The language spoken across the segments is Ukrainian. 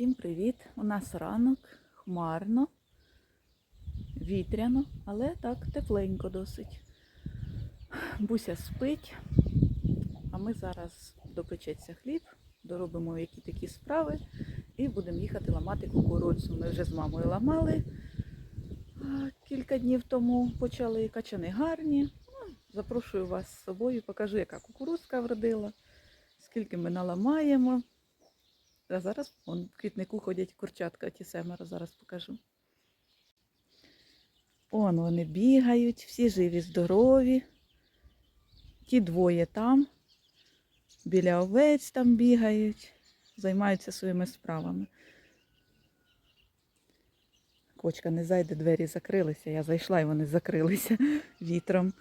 Всім привіт! У нас ранок, хмарно, вітряно, але так тепленько досить. Буся спить, а ми зараз допечеться хліб, доробимо які такі справи і будемо їхати ламати кукурудзу. Ми вже з мамою ламали кілька днів тому почали качани гарні. Ну, Запрошую вас з собою, покажу, яка кукурудзка вродила, скільки ми наламаємо. А зараз вон, в квітнику ходять курчатка, ті семеро, зараз покажу. Он вони бігають, всі живі, здорові. Ті двоє там, біля овець там бігають, займаються своїми справами. Кочка не зайде, двері закрилися. Я зайшла і вони закрилися вітром.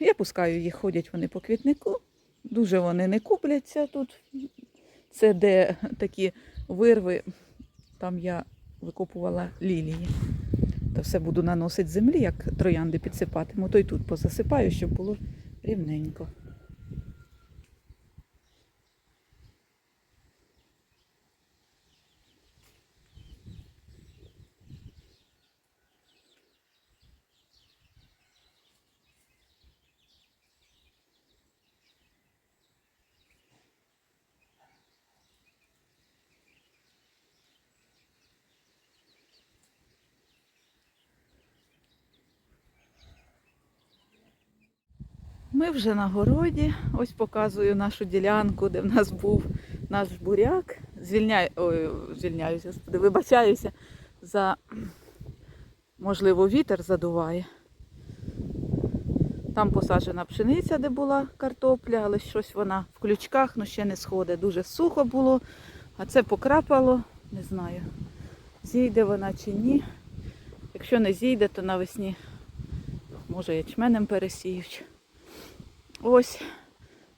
Я пускаю їх, ходять вони по квітнику. Дуже вони не купляться тут. Це де такі вирви, там я викопувала лілії. То все буду наносити землі, як троянди підсипатиму, то й тут позасипаю, щоб було рівненько. Ми вже на городі. Ось показую нашу ділянку, де в нас був наш буряк. Звільняю, ой, звільняюся, вибачаюся за, можливо, вітер задуває. Там посаджена пшениця, де була картопля, але щось вона в ключках, ну ще не сходить. Дуже сухо було, а це покрапало, не знаю, зійде вона чи ні. Якщо не зійде, то навесні, може, ячменем пересіють. Ось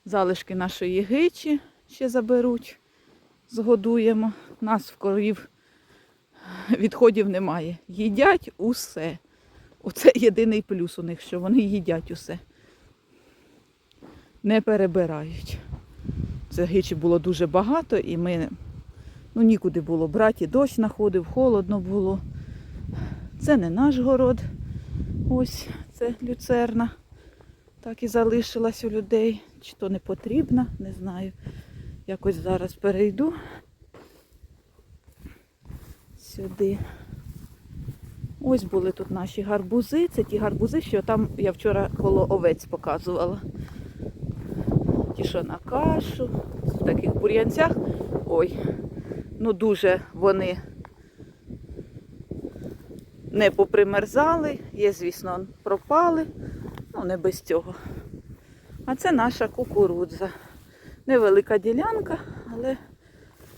залишки нашої гичі ще заберуть, згодуємо. Нас в корів відходів немає. Їдять усе. Оце єдиний плюс у них, що вони їдять усе. Не перебирають. Це гичі було дуже багато і ми ну, нікуди було брати, дощ находив, холодно було. Це не наш город. Ось це люцерна. Так і залишилась у людей. Чи то не потрібна, не знаю. Якось зараз перейду сюди. Ось були тут наші гарбузи. Це ті гарбузи, що там я вчора коло овець показувала. Ті, що на кашу, в таких бур'янцях. Ой, ну дуже вони не попримерзали, є, звісно, пропали. Ну, не без цього. А це наша кукурудза. Невелика ділянка, але,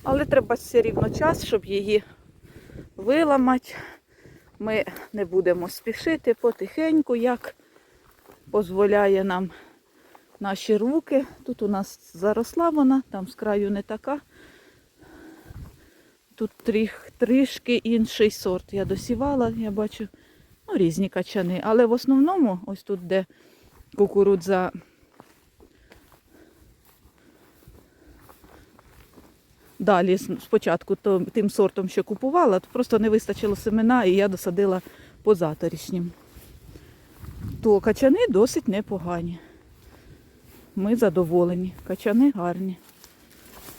але треба все рівно час, щоб її виламати. Ми не будемо спішити потихеньку, як дозволяє нам наші руки. Тут у нас заросла вона, там з краю не така. Тут трішки інший сорт. Я досівала, я бачу ну, різні качани. Але в основному, ось тут, де кукурудза далі спочатку то, тим сортом, що купувала, то просто не вистачило семена, і я досадила по заторішнім. То качани досить непогані. Ми задоволені. Качани гарні.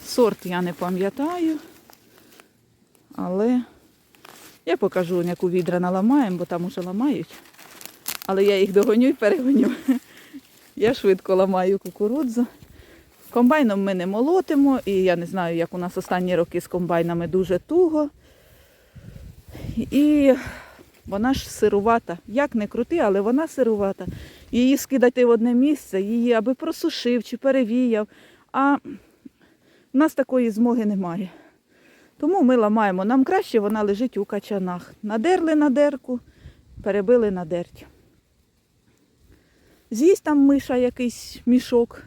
Сорт я не пам'ятаю, але я покажу, яку відра наламаємо, бо там уже ламають. Але я їх догоню і перегоню. Я швидко ламаю кукурудзу. Комбайном ми не молотимо, і я не знаю, як у нас останні роки з комбайнами дуже туго. І вона ж сирувата. Як не крути, але вона сирувата. Її скидати в одне місце, її аби просушив чи перевіяв. А в нас такої змоги немає. Тому ми ламаємо. Нам краще вона лежить у качанах. Надерли на дерку, перебили на дерть. З'їсть там миша якийсь мішок.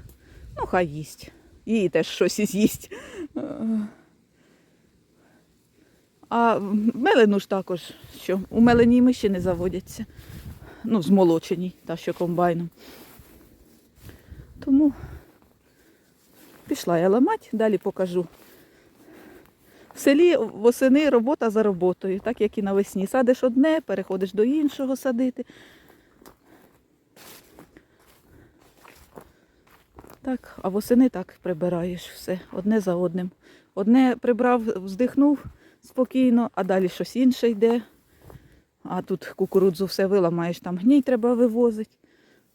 Ну, хай їсть. Її теж щось і з'їсть. А мелену ж також, що у меленій миші не заводяться. Ну, змолоченій, та що комбайном. Тому пішла я ламати, далі покажу В селі восени робота за роботою, так як і навесні. Садиш одне, переходиш до іншого садити. Так, а восени так прибираєш все, одне за одним. Одне прибрав, вздихнув спокійно, а далі щось інше йде. А тут кукурудзу все виламаєш, там гній треба вивозити.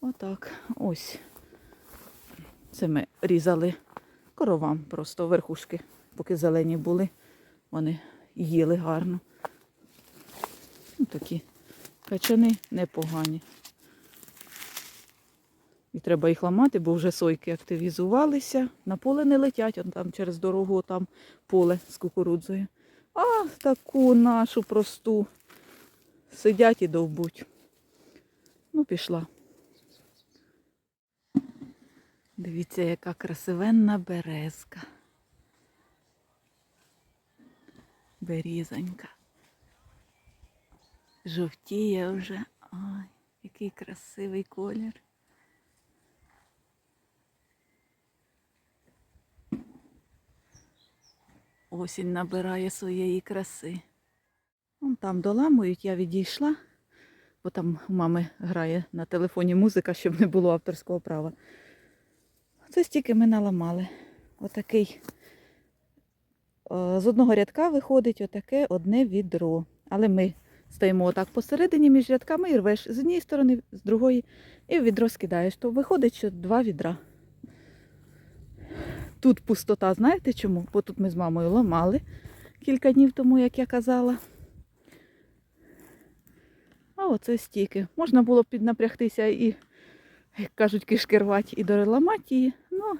Отак. Ось. Це ми різали коровам просто верхушки, поки зелені були. Вони їли гарно. Ну, такі качани непогані. І треба їх ламати, бо вже сойки активізувалися. На поле не летять, он там через дорогу там поле з кукурудзою. А таку нашу просту сидять і довбуть. Ну, пішла. Дивіться, яка красивенна березка. Берізонька. Жовтіє вже. Ай, який красивий колір. Осінь набирає своєї краси. Вон там доламують, я відійшла, бо там у мами грає на телефоні музика, щоб не було авторського права. Це стільки ми наламали. Отакий. Е, З одного рядка виходить отаке одне відро. Але ми стоїмо отак посередині між рядками і рвеш з однієї сторони, з другої, і в відро скидаєш. То виходить, що два відра. Тут пустота, знаєте чому? Бо тут ми з мамою ламали кілька днів тому, як я казала. А оце стільки. Можна було б піднапрягтися і, як кажуть, кишки рвати і доламати її. Ну,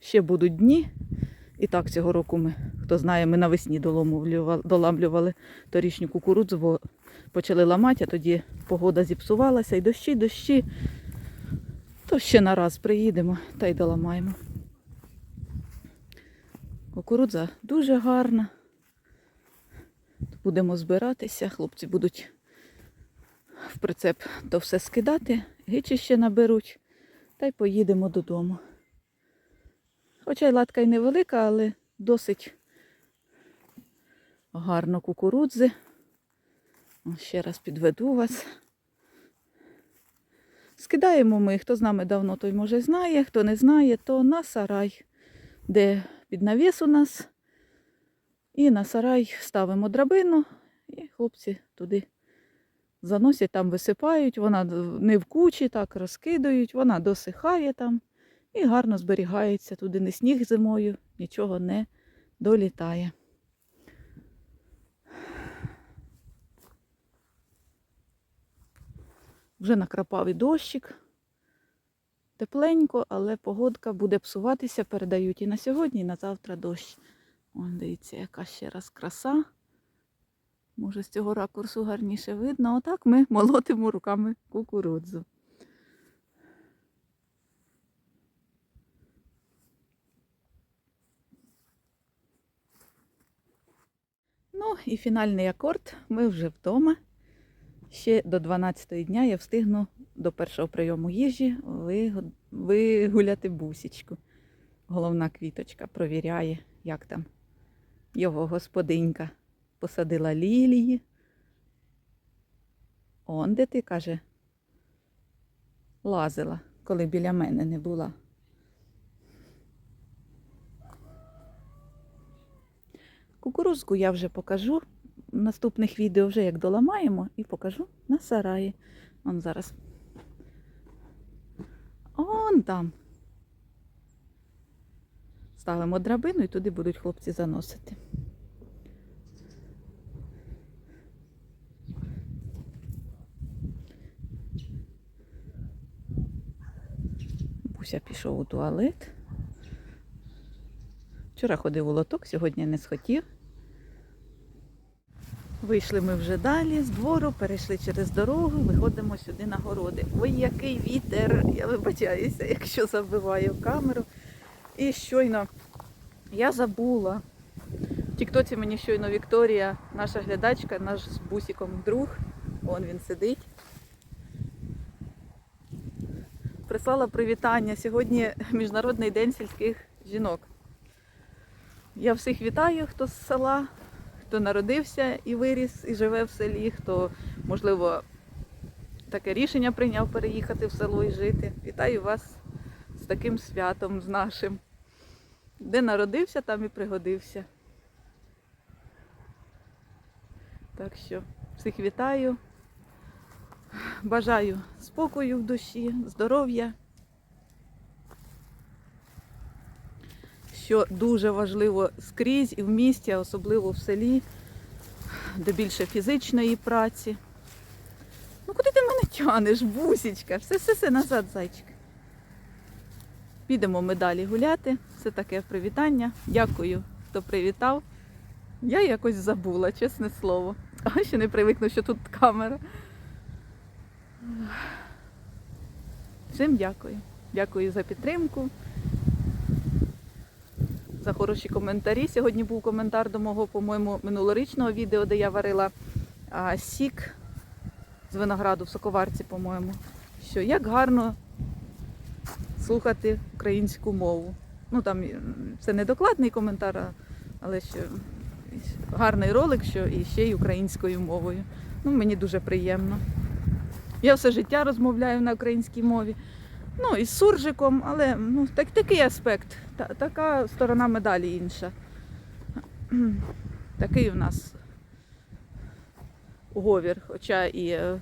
ще будуть дні. І так цього року ми, хто знає, ми навесні доламлювали торічню кукурудзу, бо почали ламати, а тоді погода зіпсувалася і дощі, дощі. То ще на раз приїдемо та й доламаємо. Кукурудза дуже гарна. Будемо збиратися, хлопці будуть в прицеп то все скидати, гичі ще наберуть, та й поїдемо додому. Хоча й латка й невелика, але досить гарно кукурудзи. Ще раз підведу вас. Скидаємо ми, хто з нами давно, той може знає, хто не знає, то на сарай, де під навіс у нас. І на сарай ставимо драбину, і хлопці туди заносять, там висипають, вона не в кучі, так розкидають, вона досихає там і гарно зберігається. Туди не сніг зимою, нічого не долітає. Вже накрапав і дощик. Тепленько, але погодка буде псуватися, передають і на сьогодні, і на завтра дощ. Вон, дивіться, яка ще раз краса. Може, з цього ракурсу гарніше видно. Отак ми молотимо руками кукурудзу. Ну і фінальний акорд. Ми вже вдома. Ще до 12 дня я встигну до першого прийому їжі вигуляти бусічку. Головна квіточка провіряє, як там його господинька посадила лілії. Он де ти, каже, лазила, коли біля мене не була. Кукурузку я вже покажу в наступних відео, вже як доламаємо, і покажу на сараї. Он зараз. Он там. Ставимо драбину і туди будуть хлопці заносити. Буся пішов у туалет. Вчора ходив у лоток, сьогодні не схотів. Вийшли ми вже далі з двору, перейшли через дорогу, виходимо сюди на городи. Ой, який вітер! Я вибачаюся, якщо забиваю камеру. І щойно я забула. В Тіктоці мені щойно Вікторія, наша глядачка, наш з бусиком друг, он він сидить. Прислала привітання. Сьогодні Міжнародний день сільських жінок. Я всіх вітаю, хто з села, хто народився і виріс, і живе в селі, хто, можливо, таке рішення прийняв переїхати в село і жити. Вітаю вас з таким святом, з нашим. Де народився, там і пригодився. Так що всіх вітаю. Бажаю спокою в душі, здоров'я. Що дуже важливо скрізь і в місті, а особливо в селі, де більше фізичної праці. Ну куди ти мене тянеш, бусічка? Все, все, все назад, зайчик. Підемо ми далі гуляти. Це таке привітання. Дякую, хто привітав. Я якось забула, чесне слово. А ще не привикну, що тут камера. Всім дякую. Дякую за підтримку, за хороші коментарі. Сьогодні був коментар до мого, по-моєму, минулорічного відео, де я варила а, сік з винограду в соковарці, по-моєму. Що як гарно слухати українську мову. Ну там це не докладний коментар, але що гарний ролик, що і ще й українською мовою. Ну, мені дуже приємно. Я все життя розмовляю на українській мові. Ну, і з суржиком, але ну, так, такий аспект, та, така сторона медалі інша. Такий у нас уговір. Хоча і е,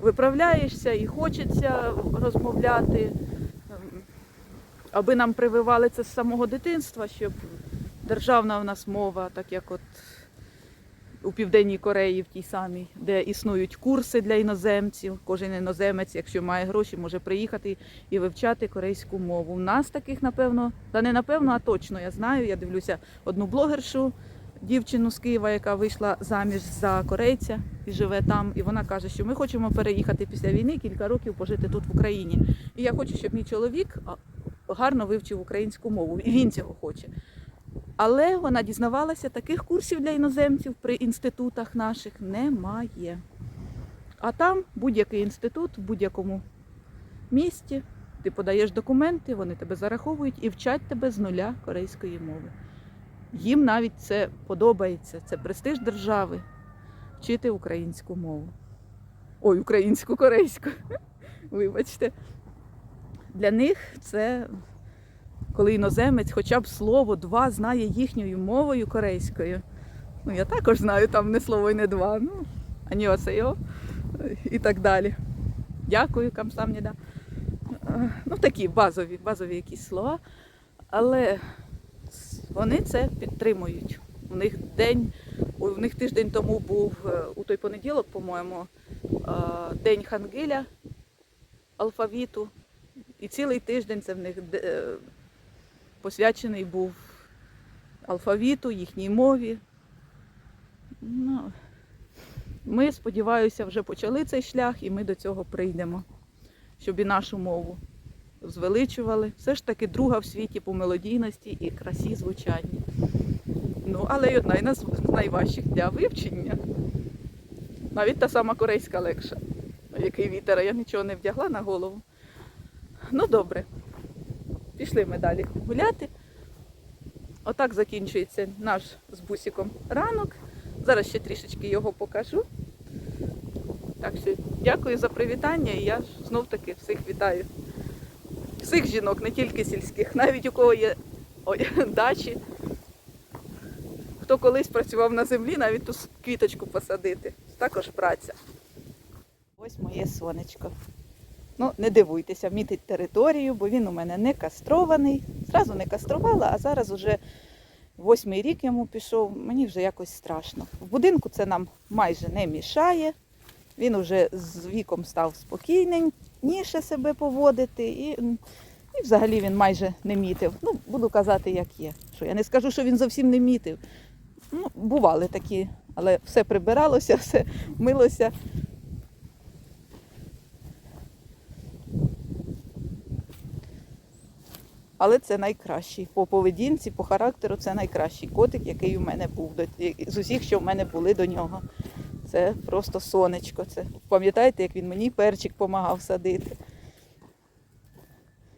виправляєшся, і хочеться розмовляти, ем, аби нам прививали це з самого дитинства, щоб державна в нас мова, так як от у Південній Кореї, в тій самій, де існують курси для іноземців. Кожен іноземець, якщо має гроші, може приїхати і вивчати корейську мову. У нас таких, напевно, та не напевно, а точно я знаю. Я дивлюся одну блогершу, дівчину з Києва, яка вийшла заміж за корейця і живе там. І вона каже, що ми хочемо переїхати після війни кілька років пожити тут в Україні. І я хочу, щоб мій чоловік гарно вивчив українську мову. І він цього хоче. Але вона дізнавалася, таких курсів для іноземців при інститутах наших немає. А там будь-який інститут в будь-якому місті, ти подаєш документи, вони тебе зараховують і вчать тебе з нуля корейської мови. Їм навіть це подобається, це престиж держави вчити українську мову. Ой, українську корейську. Вибачте. Для них це коли іноземець хоча б слово два знає їхньою мовою корейською. Ну, я також знаю там не слово і не два. Ну, аньосейо і так далі. Дякую, камсамніда. Ну, такі базові, базові якісь слова. Але вони це підтримують. У них день, у них тиждень тому був е, у той понеділок, по-моєму, е, день Хангиля алфавіту. І цілий тиждень це в них е, посвячений був алфавіту, їхній мові. Ну, ми, сподіваюся, вже почали цей шлях і ми до цього прийдемо, щоб і нашу мову звеличували. Все ж таки друга в світі по мелодійності і красі звучання. Ну, але й одна із найважчих для вивчення. Навіть та сама корейська легша. Який вітер, я нічого не вдягла на голову. Ну добре. Пішли ми далі гуляти. Отак закінчується наш з бусиком ранок. Зараз ще трішечки його покажу. Так що дякую за привітання і я ж знов таки всіх вітаю. Всіх жінок, не тільки сільських, навіть у кого є ой, дачі. Хто колись працював на землі, навіть ту квіточку посадити. Також праця. Ось моє сонечко. Ну, не дивуйтеся, мітить територію, бо він у мене не кастрований. Зразу не каструвала, а зараз уже восьмий рік йому пішов. Мені вже якось страшно. В будинку це нам майже не мішає. Він уже з віком став спокійніше себе поводити. І, і взагалі він майже не мітив. Ну, буду казати, як є. Що я не скажу, що він зовсім не мітив. Ну, бували такі, але все прибиралося, все милося. Але це найкращий. По поведінці, по характеру це найкращий котик, який у мене був з усіх, що в мене були до нього. Це просто сонечко. Це пам'ятаєте, як він мені перчик допомагав садити.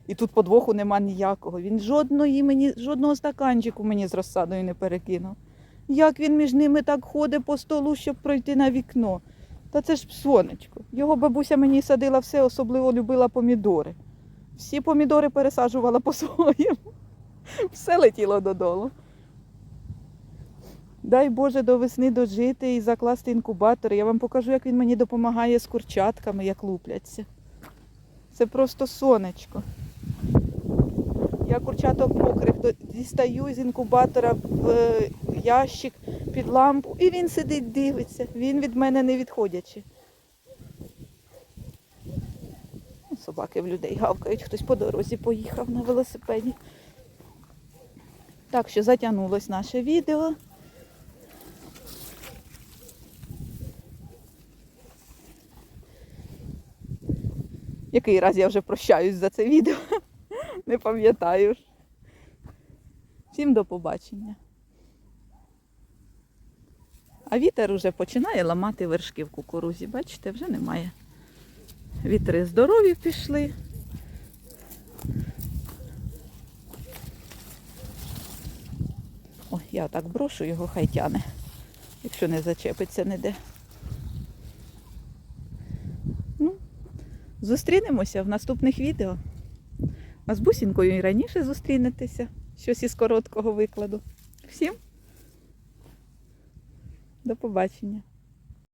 І тут подвоху нема ніякого. Він жодної мені, жодного стаканчику мені з розсадою не перекинув. Як він між ними так ходить по столу, щоб пройти на вікно? Та це ж сонечко. Його бабуся мені садила все, особливо любила помідори. Всі помідори пересаджувала по-своєму. Все летіло додолу. Дай Боже до весни дожити і закласти інкубатор. Я вам покажу, як він мені допомагає з курчатками, як лупляться. Це просто сонечко. Я курчаток мокрих дістаю з інкубатора в е, ящик під лампу, і він сидить, дивиться. Він від мене не відходячи. Ну, Собаки в людей гавкають, хтось по дорозі поїхав на велосипеді. Так що затягнулось наше відео. Який раз я вже прощаюсь за це відео. Не пам'ятаю. Всім до побачення. А вітер уже починає ламати вершки в кукурузі. Бачите, вже немає. Вітри здорові пішли. Ой, я так брошу його, хай тяне, якщо не зачепиться ніде. Ну, зустрінемося в наступних відео. А з бусінкою і раніше зустрінетеся. Щось із короткого викладу. Всім до побачення.